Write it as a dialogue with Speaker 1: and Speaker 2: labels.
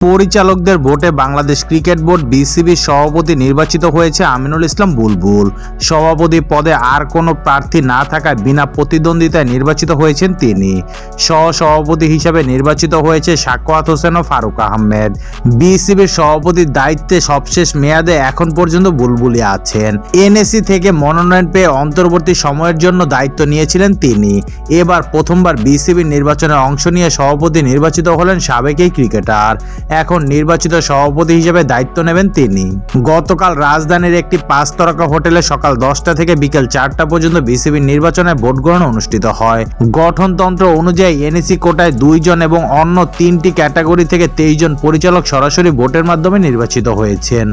Speaker 1: পরিচালকদের ভোটে Bangladesh cricket board বিসিবির সভাপতি নির্বাচিত হয়েছে আমিনুল ইসলাম বুলবুল। সভাপতি পদে আর কোনো প্রার্থী না থাকায় বিনা প্রতিদ্বন্দ্বিতায় নির্বাচিত হয়েছেন তিনি। সহ সভাপতি হিসাবে নির্বাচিত হয়েছে সাকোয়াত হোসেন ও ফারুক আহমেদ। বিসিবির সভাপতির দায়িত্বে সবশেষ মেয়াদে এখন পর্যন্ত বুলবুলি আছেন। এনএসি থেকে মনোনয়ন পেয়ে অন্তর্বর্তী সময়ের জন্য দায়িত্ব নিয়েছিলেন তিনি। এবার প্রথমবার বিসিবির নির্বাচনে অংশ নিয়ে সভাপতি নির্বাচিত হলেন সাবেক এই ক্রিকেটার। এখন নির্বাচিত সভাপতি হিসেবে দায়িত্ব নেবেন তিনি। গতকাল রাজধানীর একটি পাঁচ তারকা হোটেলে সকাল দশটা থেকে বিকেল চারটা পর্যন্ত বিসিবির নির্বাচনে ভোট গ্রহণ অনুষ্ঠিত হয়। গঠনতন্ত্র অনুযায়ী এনএসি কোটায় দুইজন এবং অন্য তিনটি ক্যাটাগরি থেকে তেইশ জন পরিচালক সরাসরি ভোটের মাধ্যমে নির্বাচিত হয়েছেন।